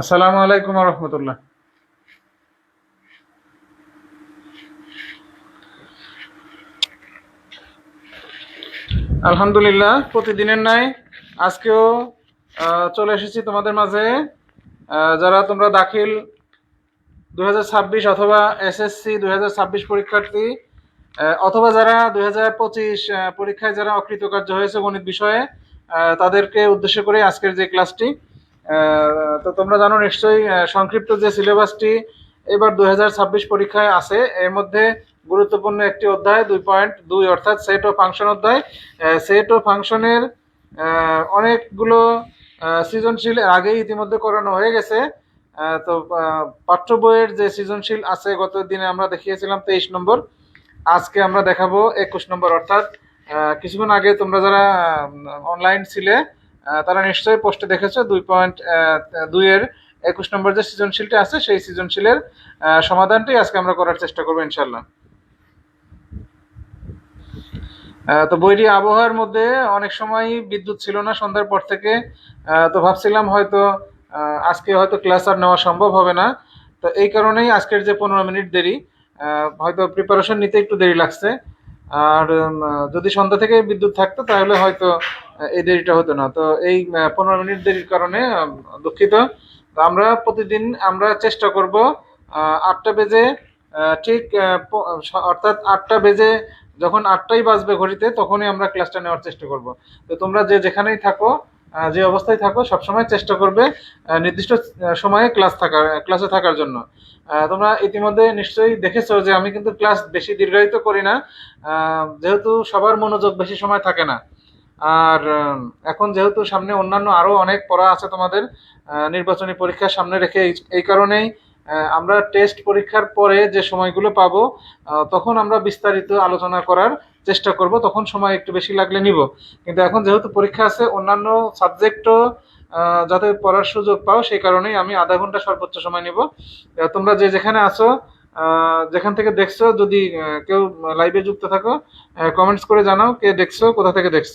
আসসালামু আলাইকুম রহমতুল্লাহ। আলহামদুলিল্লাহ, প্রতিদিনের নাই আজকেও চলে এসেছি তোমাদের মাঝে। যারা তোমরা দাখিল দুই হাজার ছাব্বিশ অথবা এসএসসি দুই হাজার ছাব্বিশ পরীক্ষার্থী অথবা যারা দুই হাজার পঁচিশ পরীক্ষায় যারা অকৃতকার্য হয়েছে গণিত বিষয়ে তাদেরকে উদ্দেশ্য করে আজকের যে ক্লাসটি তো তোমরা জানো নিশ্চয়ই সংক্ষিপ্ত যে সিলেবাসটি এবার দুই হাজার ছাব্বিশ পরীক্ষায় আছে, এর মধ্যে গুরুত্বপূর্ণ একটি অধ্যায়, দুই পয়েন্ট দুই, অর্থাৎ সেট ও ফাংশন অধ্যায়। সেট ও ফাংশনের অনেকগুলো সৃজনশীল আগেই ইতিমধ্যে করানো হয়ে গেছে। তো পাঠ্য বইয়ের যে সৃজনশীল আছে গত দিনে আমরা দেখিয়েছিলাম তেইশ নম্বর। আজকে আমরা দেখাবো একুশ নম্বর, অর্থাৎ কিছুক্ষণ আগে তোমরা যারা অনলাইন ছিলে তারা নিশ্চয়ই পোস্টে দেখেছ দুই পয়েন্ট দুইয়ের একুশ নম্বর যে সৃজনশীলটা আছে সেই সৃজনশীলের আহ, সমাধানটি আজকে আমরা করার চেষ্টা করব ইনশাল্লাহ তো বৈরী আবহাওয়ার মধ্যে অনেক সময় বিদ্যুৎ ছিল না সন্ধ্যার পর থেকে তো ভাবছিলাম হয়তো আজকে হয়তো ক্লাস আর নেওয়া সম্ভব হবে না। তো এই কারণেই আজকের যে পনেরো মিনিট দেরি হয়তো প্রিপারেশন নিতে একটু দেরি লাগছে। আর যদি সন্ধ্যা থেকে বিদ্যুৎ থাকতো, তাহলে হয়তো এই দেরিটা হতো না। তো এই পনেরো মিনিট দেরির কারণে দুঃখিত। আমরা প্রতিদিন, আমরা চেষ্টা করব আটটা বেজে ঠিক অর্থাৎ আটটা বেজে যখন আটটাই বাজবে ঘড়িতে, তখনই আমরা ক্লাসটা নেওয়ার চেষ্টা করব। তো তোমরা যে যেখানেই থাকো যে অবস্থায় থাকো সবসময় চেষ্টা করবে নির্দিষ্ট সময়ে ক্লাস থাকার ক্লাসে থাকার জন্য। তোমরা ইতিমধ্যে নিশ্চয়ই দেখেছ যে আমি কিন্তু ক্লাস বেশি দীর্ঘায়িত করি না। যেহেতু সবার মনোযোগ বেশি সময় থাকে না। আর এখন যেহেতু সামনে অন্যান্য আরও অনেক পড়া আছে তোমাদের নির্বাচনী পরীক্ষার সামনে রেখে এই কারণেই আমরা টেস্ট পরীক্ষার পরে যে সময়গুলো পাবো তখন আমরা বিস্তারিত আলোচনা করার চেষ্টা করব, তখন সময় একটু বেশি লাগলে নিব। কিন্তু এখন যেহেতু পরীক্ষা আছে, অন্যান্য সাবজেক্টও যাতে পড়ার সুযোগ পাও, সেই কারণেই আমি আধা ঘণ্টা সর্বোচ্চ সময় নিব। তোমরা যে যেখানে আছো যেখান থেকে দেখছ, যদি কেউ লাইভে যুক্ত থাকো কমেন্টস করে জানাও কে দেখছ, কোথা থেকে দেখছ।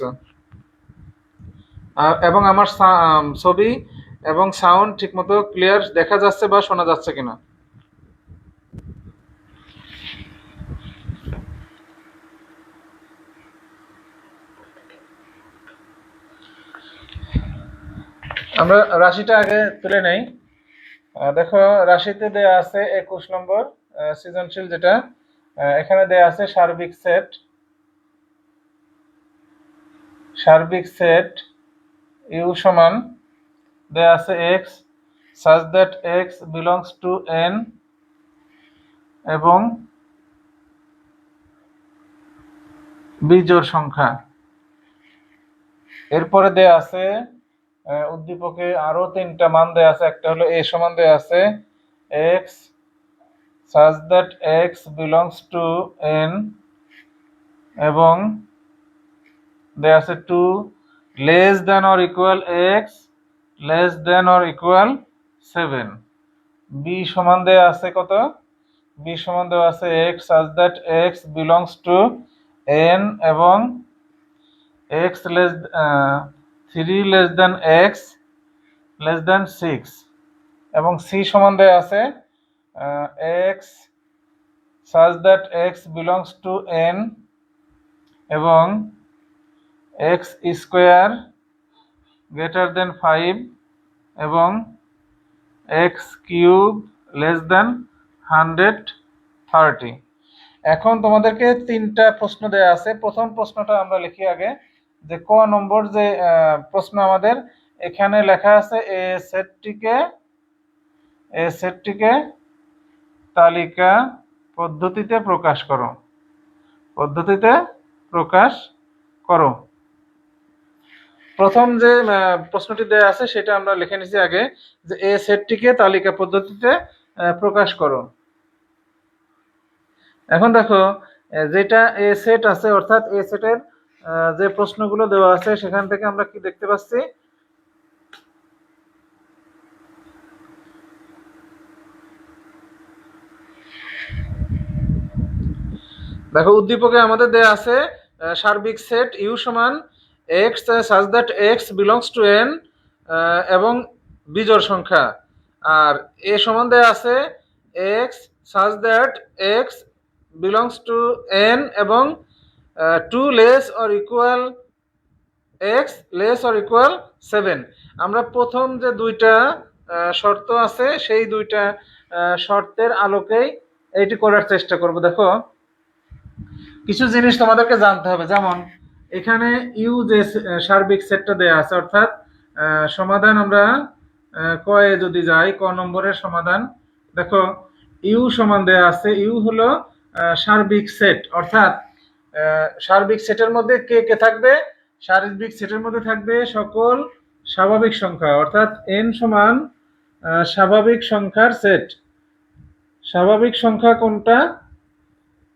এবং আমার ছবি এবং সাউন্ড ঠিকমতো ক্লিয়ার দেখা যাচ্ছে বা শোনা যাচ্ছে কিনা। আমরা রাশিটা আগে তুলে নেই। দেখো, রাশিতে দেয়া আছে একুশ নম্বর সৃজনশীল যেটা এখানে দেয়া আছে সার্বিক সেট। সার্বিক সেট ইউ সমান, দেয়া আছে X such that X belongs to N এবং বিজোড় সংখ্যা। এরপরে দেয়া আছে উদ্দীপকে আরও তিনটা মান দেয়া আছে। একটা হলো এ সমান দেয়া আছে। X such that X belongs to N এবং দেয়া আছে two less than or equal X, less than or equal seven. B সমান দেয়া আছে কত? বি সমান দেওয়া আছে X such that X belongs to N এবং X less three less than X less than six এবং সি সমান দেওয়া আছে X such that X belongs to N এবং X square greater than five এবং X cube less than hundred thirty এখন তোমাদেরকে তিনটা প্রশ্ন দেয়া আছে। প্রথম প্রশ্নটা আমরা লিখি আগে। যে ক নম্বর যে প্রশ্ন আমাদের, এখানে লেখা আছে এ সেটটিকে এ সেটটিকে তালিকা পদ্ধতিতে প্রকাশ করো। পদ্ধতিতে প্রকাশ করো। প্রথম যে প্রশ্নটি দেয়া আছে, সেটা আমরা লিখে নিছি আগে, যে এ সেটটিকে তালিকা পদ্ধতিতে প্রকাশ করো। এখন দেখো যেটা এ সেট আছে, অর্থাৎ এ সেটের যে প্রশ্নগুলো দেওয়া আছে, সেখান থেকে আমরা কি দেখতে পাচ্ছি? দেখো, উদ্দীপকে আমাদের দেয়া আছে সার্বিক সেট ইউ সমান X, such that X belongs to N এবং বিজোড় সংখ্যা। আর এ সম্বন্ধে আছে, X, such that X belongs to N এবং two less or equal X less or equal seven আমরা প্রথম যে দুইটা শর্ত আছে, সেই দুইটা শর্তের আলোকেই এইটি করার চেষ্টা করব। দেখো, কিছু জিনিস তোমাদেরকে জানতে হবে। যেমন, এখানে ইউ যে সার্বিক সেটটা দেয়া আছে, অর্থাৎ সমাধান আমরা কয়ে যদি যাই, ক নম্বরের সমাধান। দেখো ইউ সমান দেয়া আছে ইউ হলো সার্বিক সেট, অর্থাৎ সার্বিক সেটের মধ্যে কে কে থাকবে? সার্বিক সেটের মধ্যে থাকবে সকল স্বাভাবিক সংখ্যা, অর্থাৎ এন সমান স্বাভাবিক সংখ্যার সেট। স্বাভাবিক সংখ্যা কোনটা?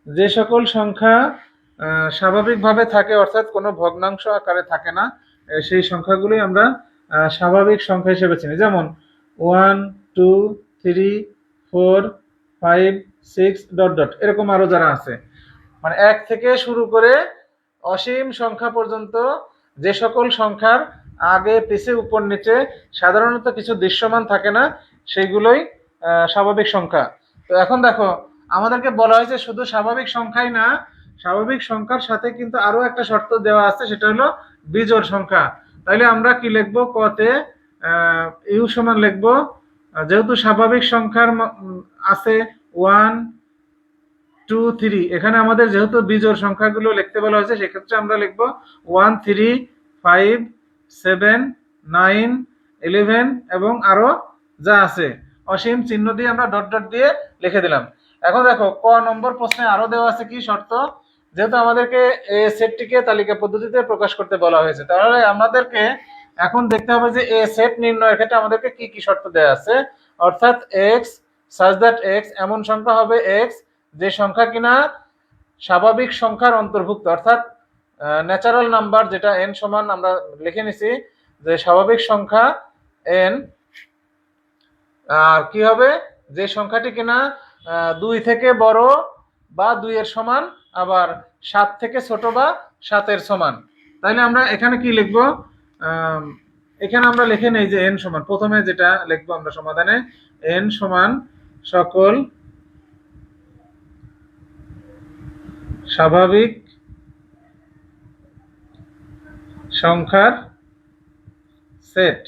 যে সকল সংখ্যা স্বাভাবিকভাবে থাকে, অর্থাৎ কোনো ভগ্নাংশ আকারে থাকে না সেই সংখ্যাগুলি আমরা স্বাভাবিক সংখ্যা হিসেবে চিনি। যেমন one two three four five six dot dot এরকম আরও যারা আছে। মানে এক থেকে শুরু করে অসীম সংখ্যা পর্যন্ত যে সকল সংখ্যার আগে, পিছে, উপর, নিচে সাধারণত কিছু দৃশ্যমান থাকে না সেগুলোই স্বাভাবিক সংখ্যা। তো এখন দেখো, আমাদেরকে বলা হয়েছে শুধু স্বাভাবিক সংখ্যাই না, স্বাভাবিক সংখ্যার সাথে কিন্তু আরও একটা শর্ত দেওয়া আছে, সেটা হলো বিজোড় সংখ্যা। তাহলে আমরা কি লিখব? কতে ইউ সমান লিখব, যেহেতু স্বাভাবিক সংখ্যার আছে ওয়ান টু থ্রি এখানে আমাদের যেহেতু বিজোড় সংখ্যাগুলো লিখতে বলা হয়েছে, সেক্ষেত্রে আমরা লিখব one three five seven nine eleven এবং আরও যা আছে। অসীম চিহ্ন দিয়ে আমরা ডট ডট দিয়ে লিখে দিলাম। এখন দেখো, ক নম্বর প্রশ্নে আরও দেওয়া আছে কি শর্ত? যেহেতু আমাদেরকে এ সেটটিকে তালিকা পদ্ধতিতে প্রকাশ করতে বলা হয়েছে, তাহলে আমাদেরকে এখন দেখতে হবে যে এ সেট নির্ণয়ের ক্ষেত্রে আমাদেরকে কি কি শর্ত দেওয়া আছে। অর্থাৎ এক্স সাজ দ্যাট এক্স এমন সংখ্যা হবে এক্স যে সংখ্যা কিনা স্বাভাবিক সংখ্যার অন্তর্ভুক্ত, অর্থাৎ ন্যাচারাল নাম্বার যেটা এন সমান আমরা লিখে নিছি যে স্বাভাবিক সংখ্যা এন আর কি হবে? যে সংখ্যাটি কিনা দুই থেকে বড় বা দুইয়ের সমান, আবার সাত থেকে ছোট বা সাতের সমান। তাইলে আমরা এখানে কি লিখব? এখানে আমরা লিখে নেই যে এন সমান। প্রথমে যেটা লিখব আমরা সমাধানে এন সমান সকল স্বাভাবিক সংখ্যার সেট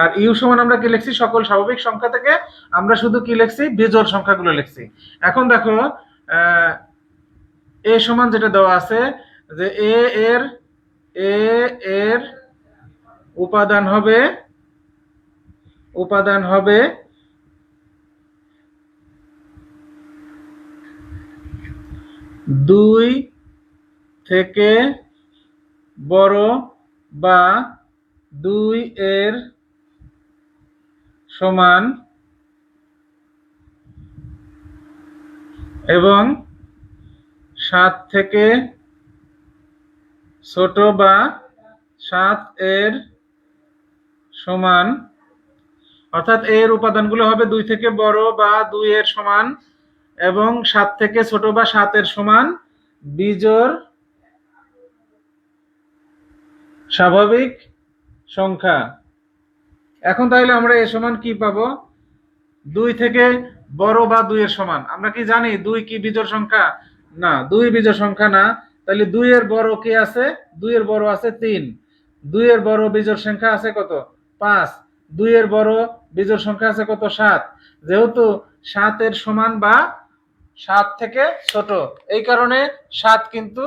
আর ইউ সমান আমরা কি লিখছি? সকল স্বাভাবিক সংখ্যা থেকে আমরা শুধু কি লিখছি? বিজোড় সংখ্যাগুলো লিখছি। এখন দেখো এ সমান যেটা দেওয়া আছে, যে এ এর এ এর উপাদান হবে উপাদান হবে দুই থেকে বড় বা দুই এর সমান এবং সাত থেকে ছোট বা সাত এর সমান, অর্থাৎ এর উপাদানগুলো হবে দুই থেকে বড় বা দুই এর সমান এবং সাত থেকে ছোট বা সাতের সমান বিজোড় স্বাভাবিক সংখ্যা। এখন তাহলে আমরা এ সমান কি পাবো? দুই থেকে বড় বা দুইয়ের সমান। আমরা কি জানি দুই কি বিজোড় সংখ্যা? না, দুই বিজোড় সংখ্যা না। তাহলে দুইয়ের বড় কি আছে? দুইয়ের বড় আছে তিন। দুইয়ের বড় বিজোড় সংখ্যা আছে কত? পাঁচ। দুইয়ের বড় বিজোড় সংখ্যা আছে কত? সাত। যেহেতু সাতের সমান বা সাত থেকে ছোট। এই কারণে সাত কিন্তু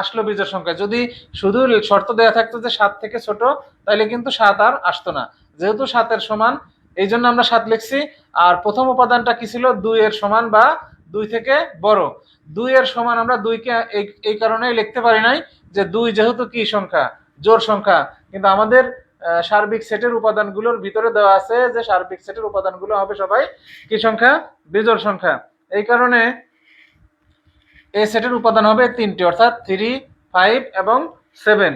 আসলো বিজোড় সংখ্যা। যদি শুধু শর্ত দেওয়া থাকতো যে সাত থেকে ছোট, তাহলে কিন্তু সাত আর আসতো না। যেহেতু সাতের সমান, এই জন্য আমরা সাত লিখছি। আর প্রথম উপাদানটা কি ছিল? দুই এর সমান বা দুই থেকে বড়। দুই এর সমান আমরা দুইকে এই এই কারণেই লিখতে পারি নাই যে দুই যেহেতু কি সংখ্যা? জোর সংখ্যা। কিন্তু আমাদের সার্বিক সেটের উপাদানগুলোর ভিতরে দেওয়া আছে যে সার্বিক সেটের উপাদানগুলো হবে সবাই কি সংখ্যা? বিজোর সংখ্যা। এই কারণে এই সেটের উপাদান হবে তিনটি, অর্থাৎ থ্রি ফাইভ এবং সেভেন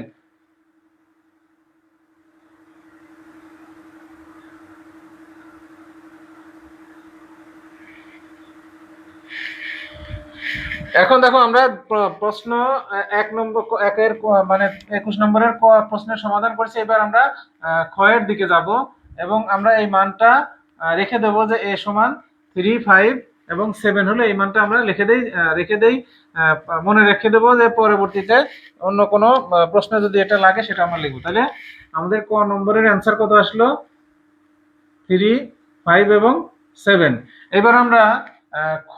এখন দেখো আমরা প্রশ্ন এক নম্বর একের মানে একুশ নম্বরের প্রশ্নের সমাধান করছি। এবার আমরা ক্ষয়ের দিকে যাব এবং আমরা এই মানটা রেখে দেবো যে এ সমান থ্রি ফাইভ এবং সেভেন হলে এই মানটা আমরা লিখে দেই রেখে দেই। মনে রেখে দেবো যে পরবর্তীতে অন্য কোনো প্রশ্নে যদি এটা লাগে সেটা আমরা লিখব। তাহলে আমাদের ক নম্বরের অ্যান্সার কত আসলো? থ্রি ফাইভ এবং সেভেন এবার আমরা খ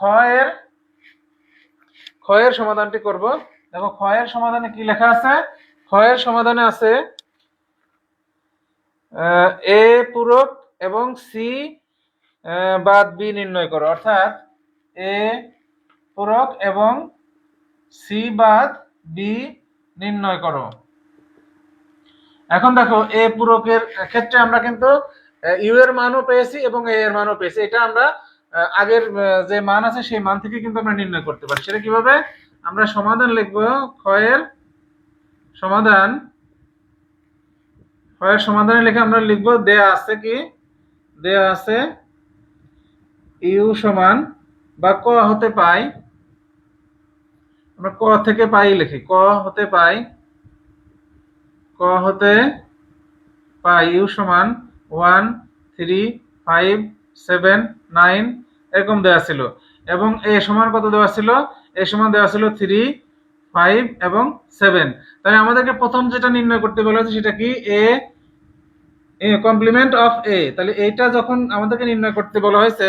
এর সমাধানটি করব। দেখো এর সমাধানে কি লেখা আছে? এর সমাধানে আছে এ পূরক এবং সি বাদ বি নির্ণয় করো। অর্থাৎ এ পূরক এবং সি বাদ বি নির্ণয় করো। এখন দেখো, এ পূরকের ক্ষেত্রে আমরা কিন্তু ইউ এর মানও পেয়েছি এবং এ এর মানও পেয়েছি। এটা আমরা আগের যে মান আছে সেই মান থেকে কিন্তু আমরা নির্ণয় করতে পারি। সেটা কীভাবে? আমরা সমাধান লিখব ক্ষয়ের সমাধান ক্ষয়ের সমাধানে লিখে আমরা লিখব, দেয়া আছে কি? দেয়া আছে ইউ সমান বা ক হতে পাই, আমরা ক থেকে পাই লিখি। ক হতে পাই, ক হতে পাই ইউ সমান one, three, five, seven, nine, এরকম দেওয়া ছিল। এবং এ সমান কত দেওয়া ছিল? এ সমান দেওয়া ছিল থ্রি, ফাইভ এবং সেভেন। তাহলে আমাদেরকে প্রথম যেটা নির্ণয় করতে বলা হয়েছে সেটা কি? A, complement of A. তাহলে এইটা যখন আমাদেরকে নির্ণয় করতে বলা হয়েছে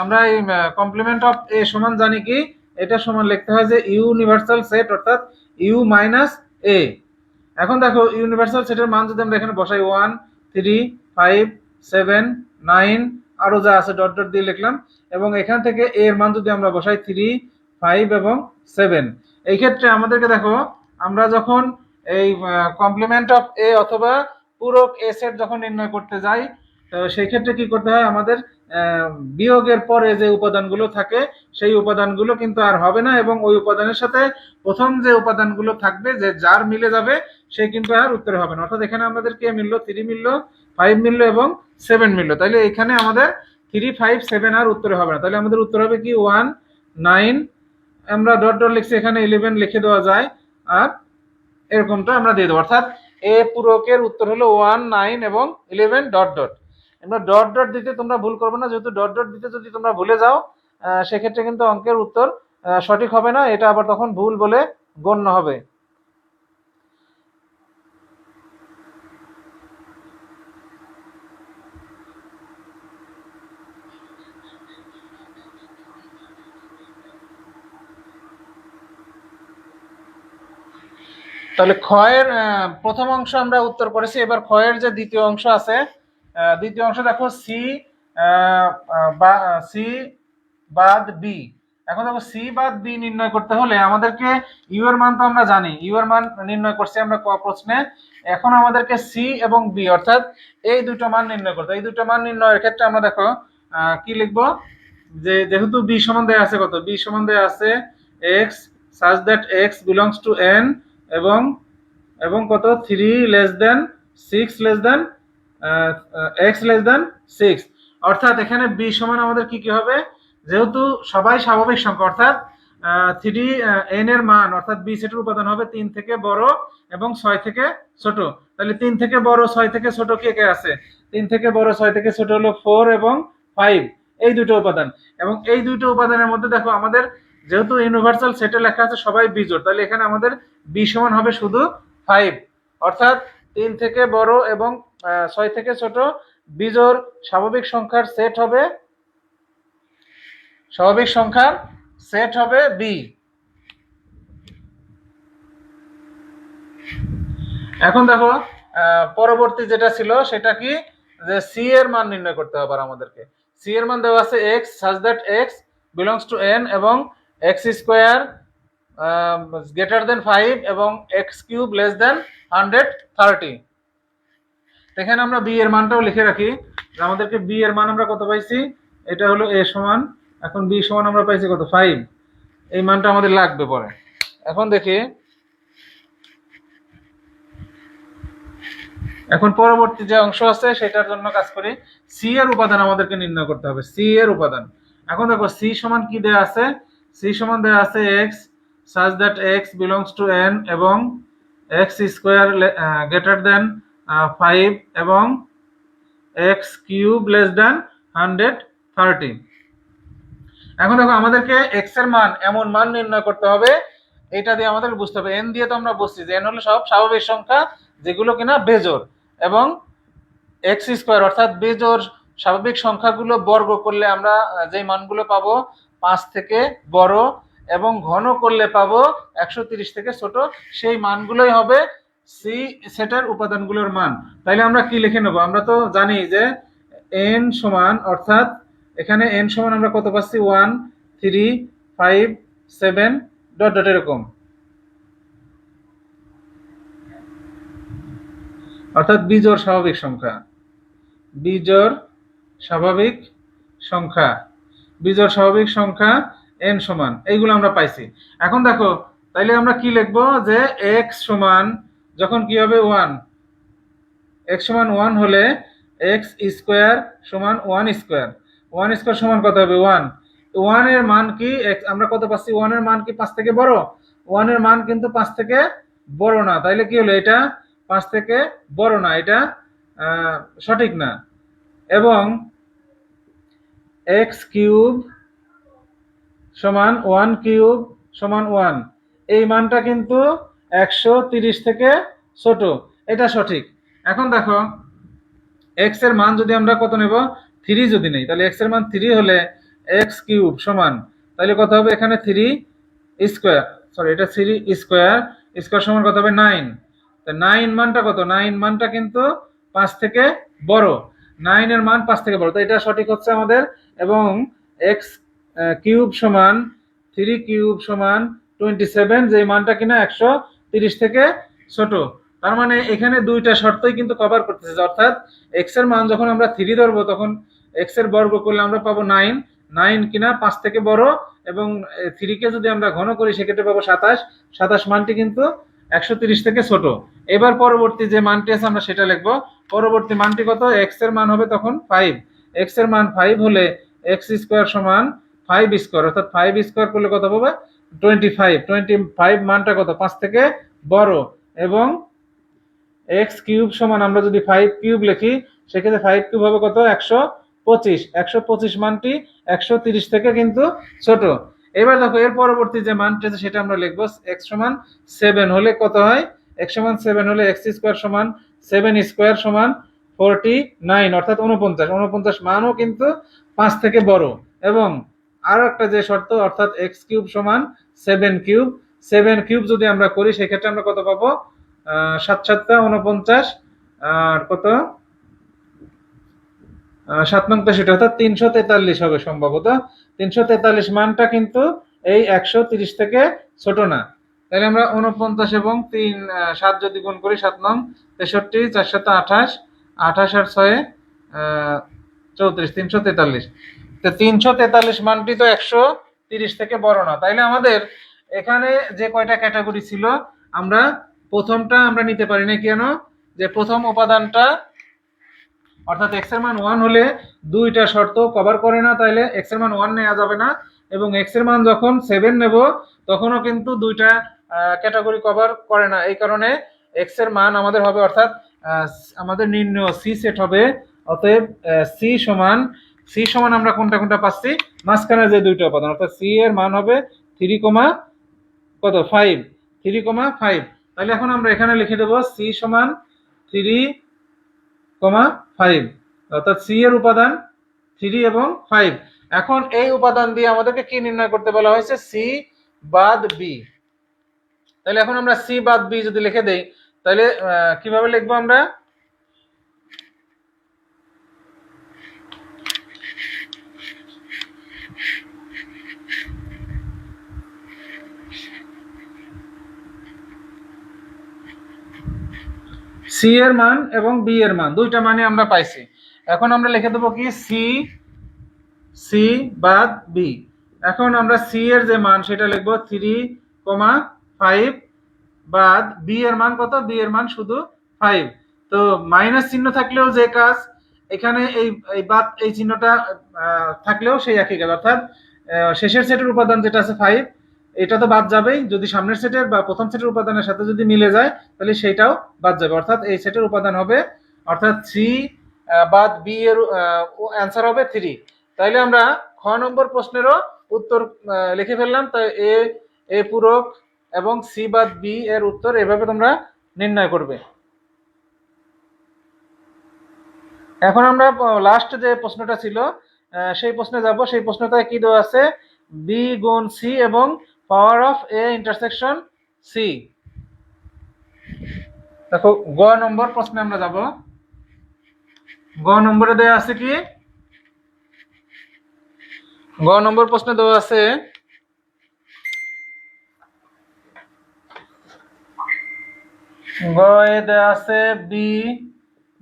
আমরা এই কমপ্লিমেন্ট অফ এ সমান জানি কি? এটা সমান লিখতে হয় যে ইউনিভার্সাল সেট অর্থাৎ ইউ মাইনাস এ এখন দেখো ইউনিভার্সাল সেটের মান যদি আমরা এখানে বসাই one three five seven nine আরও যা আছে ডট ডট দিয়ে লিখলাম। এবং এখান থেকে এর মান যদি আমরা বসাই থ্রি ফাইভ এবং সেভেন এই ক্ষেত্রে আমাদেরকে দেখো, আমরা যখন এই কমপ্লিমেন্ট অফ এ অথবা পূরক এ সেট যখন নির্ণয় করতে যাই তো সেই ক্ষেত্রে কি করতে হয়? আমাদের বিয়োগের পরে যে উপাদানগুলো থাকে, সেই উপাদানগুলো কিন্তু আর হবে না এবং ওই উপাদানের সাথে প্রথম যে উপাদানগুলো থাকবে, যে যার মিলে যাবে, সে কিন্তু আর উত্তরে হবে না। অর্থাৎ এখানে আমাদের কে মিললো? থ্রি মিললো ফাইভ মিললো এবং সেভেন মিললো। তাহলে এখানে আমাদের থ্রি ফাইভ সেভেন আর উত্তরে হবে না। তাহলে আমাদের উত্তর হবে কি? ওয়ান নাইন আমরা ডট ডট লিখছি, এখানে ইলেভেন লিখে দেওয়া যায়, আর এরকমটা আমরা দিয়ে দেবো। অর্থাৎ এ পূরকের উত্তর হলো ওয়ান নাইন এবং ইলেভেন ডট ডট আমরা ডট ডট দিতে তোমরা ভুল করবে না। যেহেতু ডট ডট দিতে যদি তোমরা ভুলে যাও সেক্ষেত্রে কিন্তু অঙ্কের উত্তর সঠিক হবে না। এটা আবার তখন ভুল বলে গণ্য হবে। তাহলে ক্ষয়ের প্রথম অংশ আমরা উত্তর করেছি। এবার ক্ষয়ের যে দ্বিতীয় অংশ আছে দ্বিতীয় অংশ দেখো সি বা সি বাদ বি এখন দেখো সি বাদ বি নির্ণয় করতে হলে আমাদেরকে ইউ এর মান তো আমরা জানি ইউ এর মান নির্ণয় করছি আমরা ক প্রশ্নে। এখন আমাদেরকে সি এবং বি অর্থাৎ এই দুটো মান নির্ণয় করতে। এই দুটো মান নির্ণয়ের ক্ষেত্রে আমরা দেখো কি লিখব? যে, যেহেতু বি সমান দেয়া আছে কত? বি সমান দেয়া আছে X such that X belongs to N এবং এবং কত? Three less than six less than X less than six অর্থাৎ এখানে বি সমান আমাদের কি কি হবে? যেহেতু সবাই স্বাভাবিক সংখ্যা, অর্থাৎ থ্রি এন এর মান, অর্থাৎ বি সেটের উপাদান হবে তিন থেকে বড় এবং ছয় থেকে ছোট। তাহলে তিন থেকে বড়, ছয় থেকে ছোট কে কে আছে? তিন থেকে বড়, ছয় থেকে ছোট হলো ফোর এবং ফাইভ এই দুটো উপাদান। এবং এই দুটো উপাদানের মধ্যে দেখো আমাদের যেহেতু ইউনিভার্সাল সেটে লেখা আছে, সবাই বিজোড় তাহলে এখানে আমাদের বি সমান হবে শুধু ফাইভ অর্থাৎ তিন থেকে বড় এবং ছয় থেকে ছোট বিজোড় স্বাভাবিক সংখ্যার সেট হবে, স্বাভাবিক সংখ্যার সেট হবে বি এখন দেখো পরবর্তী যেটা ছিল সেটা কি? যে সি এর মান নির্ণয় করতে হবে আমাদেরকে। সি এর মান দেওয়া আছে X such that X belongs to N এবং X square greater than five এবং X cube less than hundred thirty এখানে আমরা বি এর মানটাও লিখে রাখি। আমাদেরকে বি এর মান আমরা কত পাইছি? এটা হলো এ সমান, এখন বি সমান আমরা পাইছি কত? ফাইভ এই মানটা আমাদের লাগবে পরে। এখন দেখি। এখন পরবর্তী যে অংশ আছে, সেটার জন্য কাজ করি। সি এর উপাদান আমাদেরকে নির্ণয় করতে হবে। সি এর উপাদান। এখন দেখো সি সমান কি দেয়া আছে? সি সমান দেয়া আছে X such that X belongs to N এবং X square greater than five এবং X cube less than hundred thirty এখন দেখো আমাদেরকে এক্সের মান, এমন মান নির্ণয় করতে হবে। এটা দিয়ে আমাদের বুঝতে হবে। এন দিয়ে তো আমরা বুঝছি যে এন হলো সব স্বাভাবিক সংখ্যা যেগুলো কিনা বেজোর এবং এক্স স্কোয়ার অর্থাৎ বেজোর স্বাভাবিক সংখ্যাগুলো বর্গ করলে আমরা যেই মানগুলো পাবো, পাঁচ থেকে বড় এবং ঘন করলে পাবো একশো তিরিশ থেকে ছোট। সেই মানগুলোই হবে সি সেটের উপাদানগুলোর মান। তাইলে আমরা কি লিখে নেব? আমরা তো জানি যে এন সমান, অর্থাৎ এখানে এন সমান আমরা কত পাচ্ছি? One, three, five, seven, dot dot এরকম। অর্থাৎ বিজোড় স্বাভাবিক সংখ্যা। বিজোড় স্বাভাবিক সংখ্যা। বিজোড় স্বাভাবিক সংখ্যা এন সমান, এইগুলো আমরা পাইছি। এখন দেখো, তাইলে আমরা কি লিখব যে এক্স সমান, যখন কি হবে ওয়ান এক্স সমান ওয়ান হলে এক্স স্কোয়ার সমান ওয়ান স্কোয়ার ওয়ান স্কোয়ার সমান কত হবে? ওয়ান ওয়ানের মান কি আমরা কত পাচ্ছি? ওয়ানের মান কি পাঁচ থেকে বড়? ওয়ানের মান কিন্তু পাঁচ থেকে বড় না। তাইলে কি হলো এটা? পাঁচ থেকে বড় না, এটা সঠিক না। এবং এক্স কিউব সমান ওয়ান কিউব সমান ওয়ান। এই মানটা কিন্তু একশো তিরিশ থেকে ছোট। এটা সঠিক। এখন দেখো এক্সের মান যদি আমরা কত নেব? থ্রি যদি নেই, তাহলে এক্সের মান থ্রি হলে এক্স কিউব সমান। তাহলে কত হবে এখানে থ্রি স্কোয়ার সরি এটা থ্রি স্কোয়ার স্কোয়ার সমান কত হবে? নাইন তা নাইন মানটা কত? নাইন মানটা কিন্তু পাঁচ থেকে বড়। নাইনের মান পাঁচ থেকে বড়। তো এটা সঠিক হচ্ছে আমাদের। এবং এক্স কিউব সমান থ্রি কিউব সমান টোয়েন্টি সেভেন যে মানটা কিনা একশো তিরিশ থেকে ছোট। তার মানে এখানে দুইটা শর্তই কিন্তু কভার করতেছে। অর্থাৎ এক্সের মান যখন আমরা থ্রি ধরবো, তখন এক্সের বর্গ করলে আমরা পাবো নাইন নাইন কিনা পাঁচ থেকে বড় এবং থ্রি কে যদি আমরা ঘন করি, সেক্ষেত্রে পাবো সাতাশ। সাতাশ মানটি কিন্তু একশো তিরিশ থেকে ছোট। এবার পরবর্তী যে মানটি আছে, আমরা সেটা লিখব। পরবর্তী মানটি কত? এক্সের মান হবে তখন ফাইভ এক্সের মান ফাইভ হলে এক্স স্কোয়ার সমান ফাইভ স্কোয়ার অর্থাৎ ফাইভ স্কোয়ার করলে কত পাবে? টোয়েন্টি ফাইভ টোয়েন্টি ফাইভ মানটা কত? পাঁচ থেকে বড়। এবং এক্স কিউব সমান আমরা যদি ফাইভ কিউব লিখি, সেক্ষেত্রে ফাইভ কিউব হবে কত? একশো পঁচিশ। একশো পঁচিশ মানটি একশো তিরিশ থেকে কিন্তু ছোট। এবার দেখো, এর পরবর্তী যে মানটি আছে, সেটা আমরা লিখব এক্স সমান সেভেন হলে কত হয়? এক্স সমান সেভেন হলে এক্স স্কোয়ার সমান সেভেন স্কোয়ার সমান ফোরটি নাইন অর্থাৎ উনপঞ্চাশ উনপঞ্চাশ মানও কিন্তু পাঁচ থেকে বড়। এবং আরও একটা যে শর্ত, অর্থাৎ এক্স কিউব সমান সেভেন কিউব। সেভেন কিউব যদি আমরা করি, সেক্ষেত্রে আমরা কত পাবো? সাত সাতটা উনপঞ্চাশ আর কত? সাত নং তেষট্টি, অর্থাৎ তিনশো তেতাল্লিশ হবে সম্ভবত। তিনশো তেতাল্লিশ মানটা কিন্তু এই একশো তিরিশ থেকে ছোট না। তাহলে আমরা উনপঞ্চাশ এবং তিন সাত যদি গুণ করি, সাত নং তেষট্টি, চারশত আঠাশ আঠাশ আর ছয়ে চৌত্রিশ, তিনশো তেতাল্লিশ। তো তিনশো তেতাল্লিশ মানটি তো একশো তিরিশ থেকে বড় না। তাইলে আমাদের এখানে যে কয়টা ক্যাটাগরি ছিল, আমরা প্রথমটা আমরা নিতে পারি না কেন? যে প্রথম উপাদানটা, অর্থাৎ এক্সের মান ওয়ান হলে দুইটা শর্ত কভার করে না, তাইলে এক্সের মান ওয়ান নেওয়া যাবে না। এবং এক্সের মান যখন সেভেন নেব, তখনও কিন্তু দুইটা ক্যাটাগরি কভার করে না। এই কারণে এক্সের মান আমাদের হবে, অর্থাৎ আমাদের নির্ণয় সি সেট হবে। অতএব সি সমান সি সমান আমরা কোনটা কোনটা পাচ্ছি? মাঝখানে যে দুইটা উপাদান, অর্থাৎ সি এর মান হবে থ্রি কমা কত? ফাইভ। Three comma five. তাহলে এখন আমরা এখানে লিখে দেবো সি সমান থ্রি কমা ফাইভ। অর্থাৎ সি এর উপাদান থ্রি এবং ফাইভ। এখন এই উপাদান দিয়ে আমাদেরকে কি নির্ণয় করতে বলা হয়েছে? সি বাদ বি তাহলে এখন আমরা সি বাদ বি যদি লিখে দেই, তাহলে কীভাবে লিখব আমরা? সি এর মান এবং বি এর মান, দুইটা মানে আমরা পাইছি। এখন আমরা লিখে দেবো কি? সি সি বাদ বি এখন আমরা সি এর যে মান, সেটা লিখব থ্রি কমা ফাইভ বাদ বি এর মান কত? বি এর মান শুধু ফাইভ তো মাইনাস চিহ্ন থাকলেও যে কাজ, এখানে এই এই বাদ, এই চিহ্নটা থাকলেও সেই একই কাজ। অর্থাৎ শেষের সেটের উপাদান যেটা আছে ফাইভ এটা তো বাদ যাবেই। যদি সামনের সেটের বা প্রথম সেটের উপাদানের সাথে যদি মিলে যায়, তাহলে সেইটাও বাদ যাবে। অর্থাৎ এই সেটের উপাদান হবে, অর্থাৎ থ্রি বাদ বি এর অ্যান্সার হবে থ্রি। তাইলে আমরা খ নম্বর প্রশ্নেরও উত্তর লিখে ফেললাম। তো এ এ পূরক এবং সি বাদ বি এর উত্তর এভাবে তোমরা নির্ণয় করবে। এখন আমরা লাস্ট যে প্রশ্নটা ছিল সেই প্রশ্নে যাব। সেই প্রশ্নটায় কি দেওয়া আছে? বি গুণ সি এবং power of A intersection C. দেখো, গ নম্বর প্রশ্নে আমরা যাব। গ নম্বরে দেওয়া আছে কি? গ নম্বর প্রশ্নে দেওয়া আছে গ এ দেওয়া আছে বি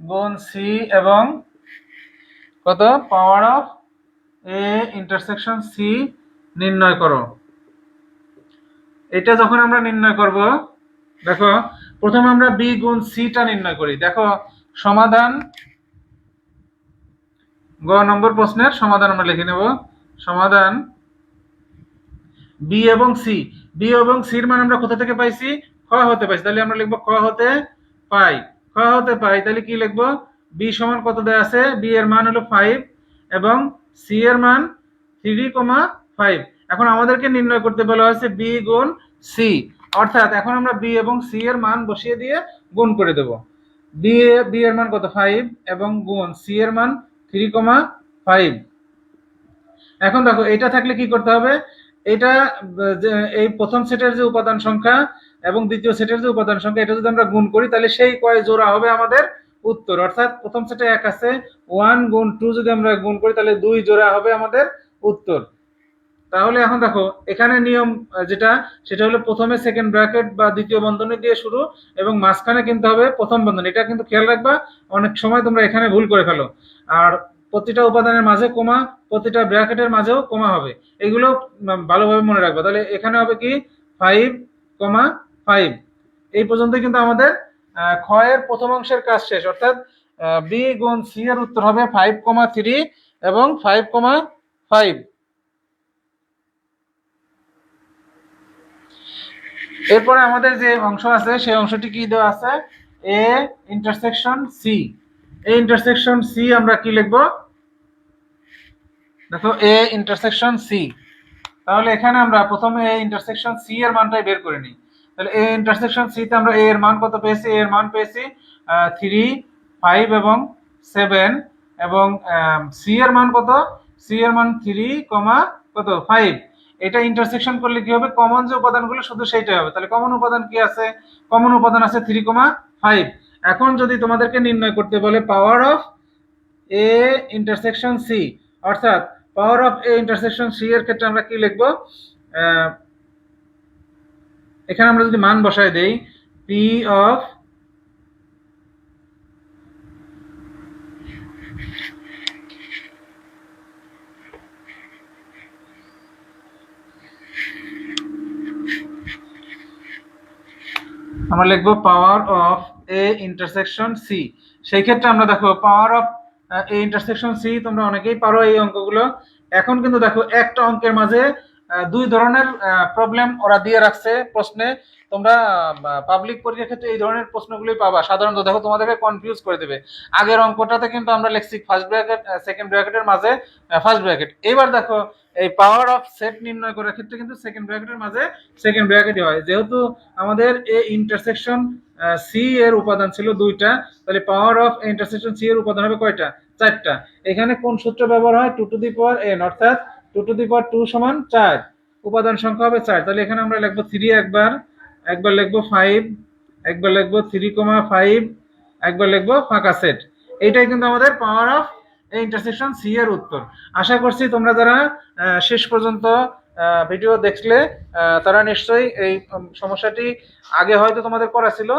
গুণ সি এবং কত? Power of A intersection C নির্ণয় করো। এটা যখন আমরা নির্ণয় করব, দেখো, প্রথমে আমরা বি গুণ সিটা নির্ণয় করি। দেখো, সমাধান, গ নম্বর প্রশ্নের সমাধান আমরা লিখে নেব। সমাধান বি এবং সি। বি এবং সির মান আমরা কোথা থেকে পাইছি? খ হতে পাইছি। তাহলে আমরা লিখব খ হতে পাই। খ হতে পাই, তাহলে কি লিখব? বি সমান কত দেয়া আছে? বি এর মান হলো ফাইভ এবং সি এর মান থ্রি কমা ফাইভ এখন আমাদেরকে নির্ণয় করতে বলা হয়েছে বি গুণ সি অর্থাৎ এখন আমরা বি এবং সি এর মান বসিয়ে দিয়ে গুণ করে দেব। বি বি এর মান কত? ফাইভ এবং গুণ সি এর মান থ্রি কমা ফাইভ এখন দেখো, এটা থাকলে কি করতে হবে? এটা এই প্রথম সেটের যে উপাদান সংখ্যা এবং দ্বিতীয় সেটের যে উপাদান সংখ্যা, এটা যদি আমরা গুণ করি, তাহলে সেই কয় জোড়া হবে আমাদের উত্তর। অর্থাৎ প্রথম সেটে এক আছে। ওয়ান গুণ টু যদি আমরা গুণ করি, তাহলে দুই জোড়া হবে আমাদের উত্তর। তাহলে এখন দেখো, এখানে নিয়ম যেটা, সেটা হলো প্রথমে সেকেন্ড ব্র্যাকেট বা দ্বিতীয় বন্ধনী দিয়ে শুরু এবং মাঝখানে কিন্তু হবে প্রথম বন্ধনী। এটা কিন্তু খেয়াল রাখবা, অনেক সময় তোমরা এখানে ভুল করে ফেলো। আর প্রতিটা উপাদানের মাঝে কমা, প্রতিটা ব্র্যাকেটের মাঝেও কমা হবে। এগুলো ভালোভাবে মনে রাখবা। তাহলে এখানে হবে কি? ফাইভ কমা ফাইভ এই পর্যন্ত কিন্তু আমাদের ক্ষয়ের প্রথম অংশের কাজ শেষ। অর্থাৎ বি গুণ সি এর উত্তর হবে ফাইভ কমা থ্রি এবং ফাইভ কমা ফাইভ এরপরে আমাদের যে অংশ আছে, সেই অংশটি কি দেওয়া আছে? A intersection C A intersection C আমরা কি লিখব? দেখো এ ইন্টারসেকশন সি তাহলে এখানে আমরা প্রথমে এ ইন্টারসেকশন সি এর মানটাই বের করে নিই। তাহলে এ ইন্টারসেকশন সি তে আমরা এ এর মান কত পেয়েছি? এ এর মান পেয়েছি থ্রি ফাইভ এবং সেভেন এবং সি এর মান কত? সি এর মান থ্রি কমা কত? ফাইভ এটা ইন্টারসেকশন করলে কি হবে? কমন যে উপাদানগুলো শুধু সেইটাই হবে। তাহলে কমন উপাদান কি আছে? কমন উপাদান আছে থ্রি কমা ফাইভ এখন যদি তোমাদেরকে নির্ণয় করতে বলে power of A intersection C অর্থাৎ power of A intersection C এর ক্ষেত্রে আমরা কি লিখব? এখানে আমরা যদি মান বসায় দেই পি অফ আমরা লিখব power of A intersection C সেই ক্ষেত্রে আমরা দেখো power of A intersection C তোমরা অনেকেই পারো এই অঙ্কগুলো। এখন কিন্তু দেখো একটা অঙ্কের মাঝে দুই ধরনের প্রবলেম ওরা দিয়ে রাখছে প্রশ্নে। তোমরা পাবলিক পরীক্ষার ক্ষেত্রে এই ধরনের প্রশ্নগুলি পাবা। সাধারণত দেখো, তোমাদেরকে কনফিউজ করে দেবে। আগের অঙ্কটাতে কিন্তু আমরা লিখছি ফার্স্ট ব্র্যাকেট সেকেন্ড ব্র্যাকেটের মাঝে ফার্স্ট ব্র্যাকেট এবার দেখো, এই পাওয়ার অফ সেট নির্ণয় করার ক্ষেত্রে কিন্তু সেকেন্ড ব্র্যাকেটের মাঝে সেকেন্ড ব্র্যাকেটই হয়। যেহেতু আমাদের এ ইন্টারসেকশন সি এর উপাদান ছিল দুইটা, তাহলে পাওয়ার অফ ইন্টারসেকশন সি এর উপাদান হবে কয়টা? চারটা। এখানে কোন সূত্র ব্যবহার হয়? Two to the power N অর্থাৎ two to the power two সমান চার। উপাদান সংখ্যা হবে চার। তাহলে এখানে আমরা লিখব থ্রি একবার একবার লিখব ফাইভ একবার লিখব থ্রি কমা ফাইভ একবার লিখব ফাঁকা সেট এইটাই কিন্তু আমাদের পাওয়ার অফ ইন্টারসেকশন সি এর উত্তর। আশা করছি তোমরা যারা শেষ পর্যন্ত ভিডিও দেখলে তারা নিশ্চয়ই এই সমস্যাটি আগে হয়তো তোমাদের করা ছিল।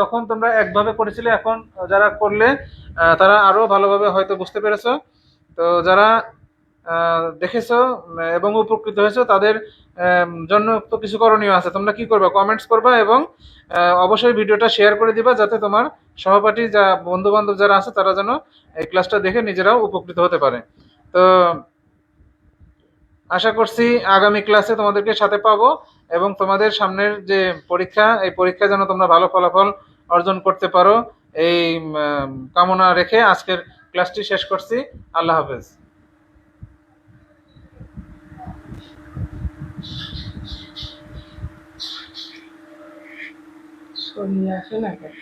তখন তোমরা একভাবে করেছিলে, এখন যারা করলে তারা আরও ভালোভাবে হয়তো বুঝতে পেরেছ। তো যারা দেখেছ এবং উপকৃত হয়েছো, তাদের জন্য তো কিছু করণীয় আছে। তোমরা কি করবে? কমেন্টস করবা এবং অবশ্যই ভিডিওটা শেয়ার করে দিবা যাতে তোমার সহপাঠী যা বন্ধু বান্ধব যারা আছে, তারা যেন এই ক্লাসটা দেখে নিজেরাও উপকৃত হতে পারে। তো, আশা করছি আগামী ক্লাসে তোমাদেরকে সাথে পাবো এবং তোমাদের সামনের যে পরীক্ষা, এই পরীক্ষা যেন তোমরা ভালো ফলাফল অর্জন করতে পারো, এই কামনা রেখে আজকের ক্লাসটি শেষ করছি। আল্লাহ হাফেজ। そういう痩なきゃい。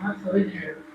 あ、そうです。